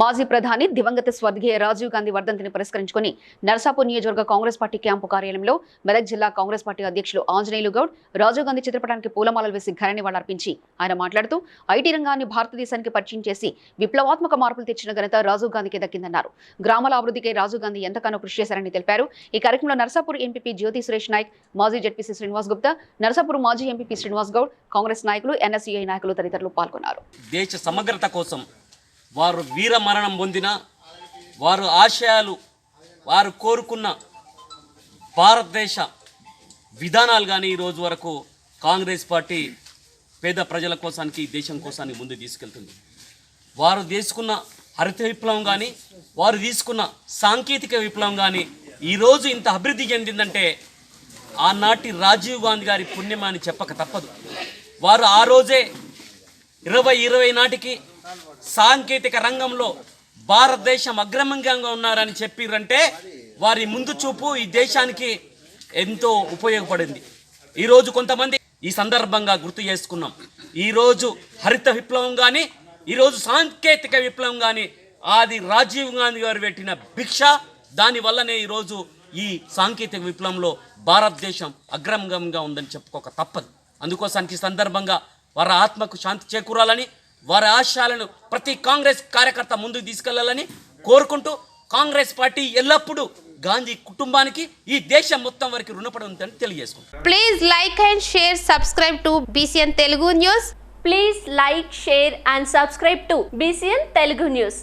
మాజీ ప్రధాని దివంగత స్వర్గీయ రాజీవ్ గాంధీ వర్ధంతిని పురస్కరించుకుని నర్సాపూర్ నియోజకవర్గ కాంగ్రెస్ పార్టీ క్యాంపు కార్యాలయంలో మెదక్ జిల్లా కాంగ్రెస్ పార్టీ అధ్యక్షులు ఆంజనేయులు గౌడ్ రాజీవ్ గాంధీ చిత్రపటానికి పూలమాలలు వేసి ఘన నివాళులర్పించి ఆయన మాట్లాడుతూ ఐటీ రంగాన్ని భారతదేశానికి పరిచయం చేసి విప్లవాత్మక మార్పులు తెచ్చిన ఘనత రాజీవ్ గాంధీకి దక్కిందన్నారు. గ్రామాల అభివృద్ధికి రాజీవ్ గాంధీ ఎంతగానో కృషి చేశారని తెలిపారు. ఈ కార్యక్రమంలో నర్సాపూర్ ఎంపీపీ జ్యోతి సురేష్ నాయక్ మాజీ జడ్పీసీ శ్రీనివాస్ గుప్తా నర్సాపూర్ మాజీ ఎంపీపీ శ్రీనివాస్ గౌడ్ కాంగ్రెస్ నాయకులు ఎన్ఎస్యుఐ నాయకులు తదితరులు పాల్గొన్నారు. దేశ సమగ్రత కోసం వారు వీర మరణం పొందిన వారు ఆశయాలు వారు కోరుకున్న భారతదేశ విధానాలు కానీ ఈ రోజు వరకు కాంగ్రెస్ పార్టీ పేద ప్రజల కోసానికి దేశం కోసానికి ముందు తీసుకెళ్తుంది. వారు తీసుకున్న హరిత విప్లవం కానీ వారు తీసుకున్న సాంకేతిక విప్లవం కానీ ఈరోజు ఇంత అభివృద్ధి చెందిందంటే ఆనాటి రాజీవ్ గాంధీ గారి పుణ్యం అని చెప్పక తప్పదు. వారు ఆ రోజే ఇరవై ఇరవై నాటికి సాంకేతిక రంగంలో భారతదేశం అగ్రమంగంగా ఉన్నారని చెప్పిరంటే వారి ముందు చూపు ఈ దేశానికి ఎంతో ఉపయోగపడింది. ఈరోజు కొంతమంది ఈ సందర్భంగా గుర్తు చేసుకున్నాం. ఈరోజు హరిత విప్లవం కానీ ఈరోజు సాంకేతిక విప్లవం కానీ అది రాజీవ్ గాంధీ గారు పెట్టిన భిక్ష దానివల్లనే ఈరోజు ఈ సాంకేతిక విప్లవంలో భారతదేశం అగ్రంగంగా ఉందని చెప్పుకోక తప్పదు. అందుకోసానికి ఈ సందర్భంగా వారి ఆత్మకు శాంతి చేకూరాలని వారి ఆశయాలను ప్రతి కాంగ్రెస్ కార్యకర్త ముందుకు తీసుకెళ్ళాలని కోరుకుంటూ కాంగ్రెస్ పార్టీ ఎల్లప్పుడూ గాంధీ కుటుంబానికి ఈ దేశం మొత్తం వరకు రుణపడి ఉందని తెలియజేసుకుంటారు please like and share subscribe to BCN Telugu news please like share and subscribe to BCN Telugu news